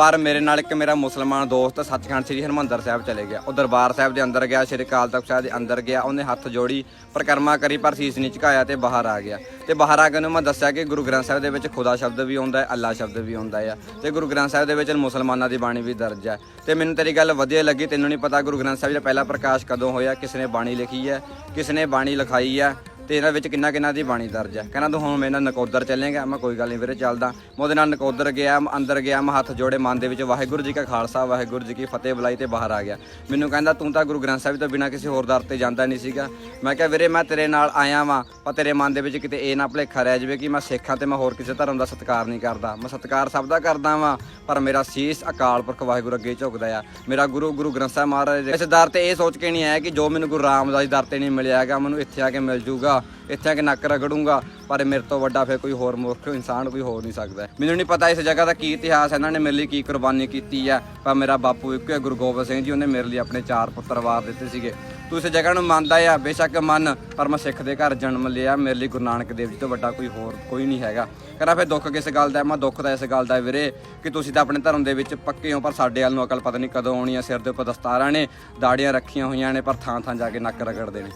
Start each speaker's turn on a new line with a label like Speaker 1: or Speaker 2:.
Speaker 1: ਵਾਰ ਮੇਰੇ ਨਾਲ ਇੱਕ ਮੇਰਾ ਮੁਸਲਮਾਨ ਦੋਸਤ ਸੱਚਖੰਡ ਸ੍ਰੀ ਹਰਮੰਦਰ ਸਾਹਿਬ ਚਲੇ ਗਿਆ। ਉਹ ਦਰਬਾਰ ਸਾਹਿਬ ਦੇ ਅੰਦਰ ਗਿਆ, ਸ੍ਰੀ ਅਕਾਲ ਤਖਤ ਸਾਹਿਬ ਦੇ ਅੰਦਰ ਗਿਆ। ਉਹਨੇ ਹੱਥ ਜੋੜੀ, ਪਰਿਕਰਮਾ ਕਰੀ, ਪਰ ਸੀਸ ਨਹੀਂ ਝੁਕਾਇਆ ਤੇ ਬਾਹਰ ਆ ਗਿਆ। ਤੇ ਬਾਹਰ ਆ ਕੇ ਉਹਨੂੰ ਮੈਂ ਦੱਸਿਆ ਕਿ ਗੁਰੂ ਗ੍ਰੰਥ ਸਾਹਿਬ ਦੇ ਵਿੱਚ ਖੁਦਾ ਸ਼ਬਦ ਵੀ ਆਉਂਦਾ ਹੈ, ਅੱਲਾ ਸ਼ਬਦ ਵੀ ਆਉਂਦਾ ਆ ਤੇ ਗੁਰੂ ਗ੍ਰੰਥ ਸਾਹਿਬ ਦੇ ਵਿੱਚ ਮੁਸਲਮਾਨਾਂ ਦੀ ਬਾਣੀ ਵੀ ਦਰਜ ਹੈ। ਤੇ ਮੈਨੂੰ ਤੇਰੀ ਗੱਲ ਵਧੀਆ ਲੱਗੀ, ਤੈਨੂੰ ਨਹੀਂ ਪਤਾ ਗੁਰੂ ਗ੍ਰੰਥ ਸਾਹਿਬ ਦਾ ਪਹਿਲਾ ਪ੍ਰਕਾਸ਼ ਕਦੋਂ ਹੋਇਆ, ਕਿਸ ਨੇ ਬਾਣੀ ਲਿਖੀ ਹੈ, ਕਿਸ ਨੇ ਬਾਣੀ ਲਿਖਾਈ ਹੈ। ਤੇ ਇਹਨਾਂ ਵਿੱਚ ਕਿੰਨਾ ਕਿੰਨਾ ਦੀ ਬਾਣੀ ਦਰਜ ਹੈ। ਕਹਿੰਦਾ ਤੂੰ ਹੁਣ ਮੇਰੇ ਨਾਲ ਨਕੋਦਰ ਚੱਲੇਗਾ। ਮੈਂ ਕੋਈ ਗੱਲ ਨਹੀਂ ਵੀਰੇ, ਚੱਲਦਾ। ਮੈਂ ਉਹਦੇ ਨਾਲ ਨਕੋਦਰ ਗਿਆ, ਮੈਂ ਅੰਦਰ ਗਿਆ, ਮੈਂ ਹੱਥ ਜੋੜੇ ਮਨ ਦੇ ਵਿੱਚ ਵਾਹਿਗੁਰੂ ਜੀ ਕਾ ਖਾਲਸਾ, ਵਾਹਿਗੁਰੂ ਜੀ ਕੀ ਫਤਿਹ ਬੁਲਾਈ ਤੇ ਬਾਹਰ ਆ ਗਿਆ। ਮੈਨੂੰ ਕਹਿੰਦਾ, ਤੂੰ ਤਾਂ ਗੁਰੂ ਗ੍ਰੰਥ ਸਾਹਿਬ ਤੋਂ ਬਿਨਾਂ ਕਿਸੇ ਹੋਰ ਦਰ ਤੇ ਜਾਂਦਾ ਨਹੀਂ ਸੀਗਾ। ਮੈਂ ਕਿਹਾ, ਵੀਰੇ, ਮੈਂ ਤੇਰੇ ਨਾਲ ਆਇਆ ਵਾਂ, ਪਰ ਤੇਰੇ ਮਨ ਦੇ ਵਿੱਚ ਕਿਤੇ ਇਹ ਨਾ ਭੁਲੇਖਾ ਰਹਿ ਜਾਵੇ ਕਿ ਮੈਂ ਸਿੱਖਾਂ ਤੇ ਮੈਂ ਹੋਰ ਕਿਸੇ ਧਰਮ ਦਾ ਸਤਿਕਾਰ ਨਹੀਂ ਕਰਦਾ। ਮੈਂ ਸਤਿਕਾਰ ਸਭ ਦਾ ਕਰਦਾ ਵਾਂ, ਪਰ ਮੇਰਾ ਸੀਸ ਅਕਾਲ ਪੁਰਖ ਵਾਹਿਗੁਰੂ ਅੱਗੇ ਝੁਕਦਾ ਆ। ਮੇਰਾ ਗੁਰੂ ਗੁਰੂ ਗ੍ਰੰਥ ਸਾਹਿਬ ਮਹਾਰਾਜ ਦੇ ਇਸ ਦਰ ਤੇ ਇਹ ਸੋਚ ਕੇ ਨਹੀਂ ਆਇਆ ਕਿ ਜੋ ਮੈਨੂੰ ਗੁਰੂ ਰਾਮਦਾਸ ਦਰ ਤੇ ਨਹੀਂ ਮਿਲਿਆ ਹੈਗਾ, ਮੈਨੂੰ ਇੱਥੇ ਆ ਕੇ ਮਿਲ ਜੂਗਾ। ਇੱਥੇ ਆ ਕੇ ਨੱਕ ਰਗੜੂੰਗਾ, ਪਰ ਮੇਰੇ ਤੋਂ ਵੱਡਾ ਫਿਰ ਕੋਈ ਹੋਰ ਮੂਰਖ ਇਨਸਾਨ ਕੋਈ ਹੋਰ ਨਹੀਂ ਸਕਦਾ। ਮੈਨੂੰ ਨਹੀਂ ਪਤਾ ਇਸ ਜਗ੍ਹਾ ਦਾ ਕੀ ਇਤਿਹਾਸ ਹੈ, ਇਹਨਾਂ ਨੇ ਮੇਰੇ ਲਈ ਕੀ ਕੁਰਬਾਨੀ ਕੀਤੀ ਹੈ, ਪਰ ਮੇਰਾ ਬਾਪੂ ਇੱਕੋ ਹੈ ਗੁਰੂ ਗੋਬਿੰਦ ਸਿੰਘ ਜੀ, ਉਹਨੇ ਮੇਰੇ ਲਈ ਆਪਣੇ ਚਾਰ ਪੁੱਤਰ ਵਾਰ ਦਿੱਤੇ ਸੀਗੇ। ਤੂੰ ਇਸ ਜਗ੍ਹਾ ਨੂੰ ਮੰਨਦਾ ਆ, ਬੇਸ਼ੱਕ ਮੰਨ, ਪਰ ਮੈਂ ਸਿੱਖ ਦੇ ਘਰ ਜਨਮ ਲਿਆ, ਮੇਰੇ ਲਈ ਗੁਰੂ ਨਾਨਕ ਦੇਵ ਜੀ ਤੋਂ ਵੱਡਾ ਕੋਈ ਹੋਰ ਕੋਈ ਨਹੀਂ ਹੈਗਾ। ਕਹਿੰਦਾ ਫਿਰ ਦੁੱਖ ਕਿਸ ਗੱਲ ਦਾ, ਮੈਂ ਦੁੱਖ ਤਾਂ ਇਸ ਗੱਲ ਦਾ ਹੈ ਵੀਰੇ, ਕਿ ਤੁਸੀਂ ਤਾਂ ਆਪਣੇ ਧਰਮ ਦੇ ਵਿੱਚ ਪੱਕੇ ਹੋ, ਪਰ ਸਾਡੇ ਵੱਲ ਨੂੰ ਅਕਲ ਪਤਾ ਨਹੀਂ ਕਦੋਂ ਆਉਣੀ ਹੈ ਸਿਰ ਦੇ ਉੱਪਰ ਦਸਤਾਰਾਂ ਨੇ, ਦਾੜੀਆਂ ਰੱਖੀਆਂ ਹੋਈਆਂ ਨੇ, ਪਰ ਥਾਂ ਥਾਂ ਜਾ ਕੇ ਨੱਕ ਰਗੜਦੇ ਨੇ।